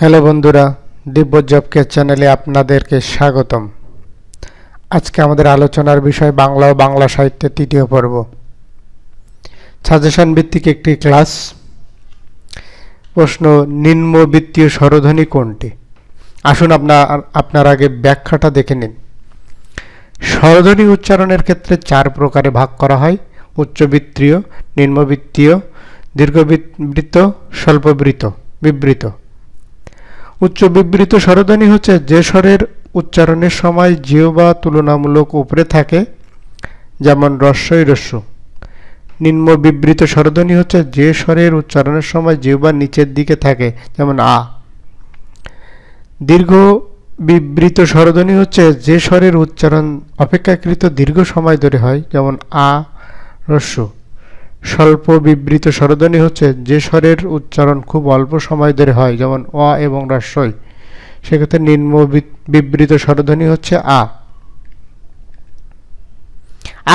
Hello বন্ধুরা দিব্য জবকে চ্যানেলে আপনাদেরকে স্বাগতম। আজকে আমাদের আলোচনার বিষয় বাংলা ও বাংলা সাহিত্যের তৃতীয় পর্ব। সাজেশন ভিত্তিক একটি ক্লাস। প্রশ্ন নিম্নবৃত্তীয় স্বরধ্বনি কোনটি? আসুন আপনার আপনার আগে ব্যাখ্যাটা দেখে নিন। স্বরধ্বনি উচ্চারণের ক্ষেত্রে চার প্রকারে ভাগ করা হয়। উচ্চবৃত্তীয় নিম্নবৃত্তীয় দীর্ঘবৃত্ত স্বল্পবৃত্ত বিবৃত। উচ্চ বিবৃত স্বরধ্বনি হচ্ছে, যে স্বরের উচ্চারণের সময় জিহ্বা তুলনামূলক উপরে থাকে, যেমন রস্যই রস্য। নিম্ন বিবৃত স্বরধ্বনি হচ্ছে, যে স্বরের উচ্চারণের সময় জিহ্বা নিচের দিকে থাকে, যেমন আ। দীর্ঘ বিবৃত স্বরধ্বনি হচ্ছে, যে স্বরের উচ্চারণ অপেক্ষাকৃত দীর্ঘ সময় ধরে হয়, যেমন আ, রস্য। স্বল্প বিবৃত স্বরধ্বনি হচ্ছে যে স্বরের উচ্চারণ খুব অল্প সময় ধরে হয়, যেমন অ এবং হ্রস্বই সেক্ষেত্রে নিম্ন বিবৃত স্বরধ্বনি হচ্ছে আ।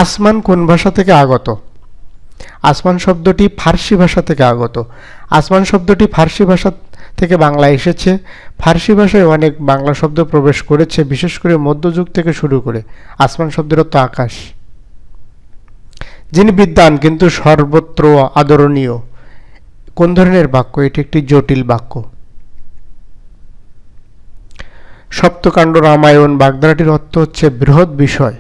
আসমান কোন ভাষা থেকে আগত? আসমান শব্দটি ফার্সি ভাষা থেকে আগত। আসমান শব্দটি ফার্সি ভাষা থেকে বাংলায় এসেছে। ফার্সি ভাষায় অনেক বাংলা শব্দ প্রবেশ করেছে, বিশেষ করে মধ্যযুগ থেকে শুরু করে। আসমান শব্দের অর্থ আকাশ। যিনি বিদ্বান কিন্তু সর্বত্র আদরণীয়। কোন ধরনের বাক্য? এটি একটি জটিল বাক্য। সপ্তকাণ্ড রামায়ণ বাগধারাটির অর্থ হচ্ছে বৃহৎ বিষয়।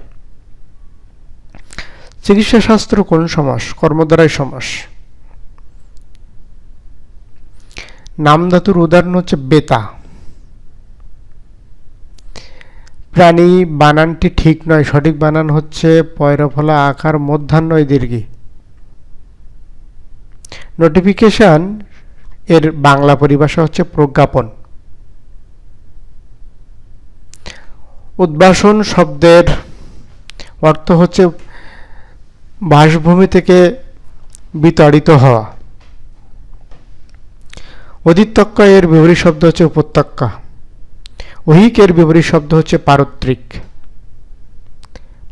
চিকিৎসা শাস্ত্র কোন সমাস? কর্মদ্বারাই সমাস। নামধাতুর উদাহরণ হচ্ছে বেতা। প্রাণী বানানটি ঠিক নয়, সঠিক বানান হচ্ছে পয়রফলা আকার মধ্যাহ্নয় দীর্ঘি। নোটিফিকেশন এর বাংলা পরিভাষা হচ্ছে প্রজ্ঞাপন। উদ্ভাসন শব্দের অর্থ হচ্ছে বাসভূমি থেকে বিতাড়িত হওয়া। অধিত্যক্কা এর বিপরীত শব্দ হচ্ছে উপত্যক্কা ঐহিক এর বিপরীত শব্দ হচ্ছে পারত্রিক।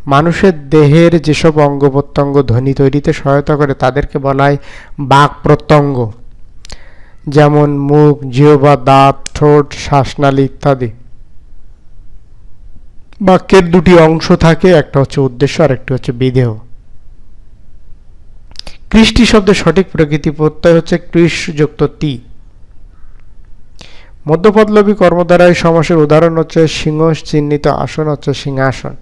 মানুষের দেহের যেসব অঙ্গ প্রত্যঙ্গ ধ্বনি তৈরিতে সহায়তা করে তাদেরকে বলা হয় বাক প্রত্যঙ্গ। যেমন মুখ, জিহ্বা, দাঁত, ঠোঁট, শ্বাসনালী ইত্যাদি। বাক্যের দুটি অংশ থাকে, একটা হচ্ছে উদ্দেশ্য আর একটি হচ্ছে বিধেয়। কৃষ্টি শব্দের সঠিক প্রকৃতি প্রত্যয় হচ্ছে কৃষ যুক্ত তি মধ্যপদলবী কর্মদ্বারায় সমাসের উদাহরণ হচ্ছে সিংহ চিহ্নিত আসন হচ্ছে সিংহাসন।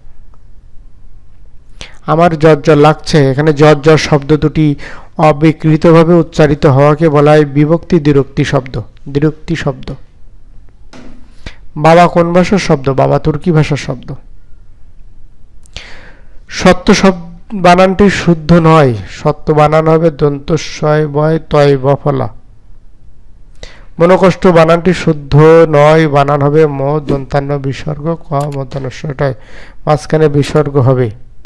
আমার জ্বর লাগছে। এখানে জ্বর শব্দ দুটি অবিকৃতভাবে উচ্চারিত হওয়াকে বলা হয় বিভক্তি দ্বিরুক্তি শব্দ। দ্বিরুক্তি শব্দ। বাবা কোন ভাষার শব্দ? বাবা তুর্কি ভাষার শব্দ। সত্য শব্দ বানানটি শুদ্ধ নয়। সত্য বানান হবে দন্তস্বয় বয় তয় বফলা মনোকষ্ট বানানটি শুদ্ধ নয় বানান হবে ম দন্তান্ন বিসর্গ ক মধ্যাহ্নস্বয়টায় মাঝখানে বিসর্গ হবে।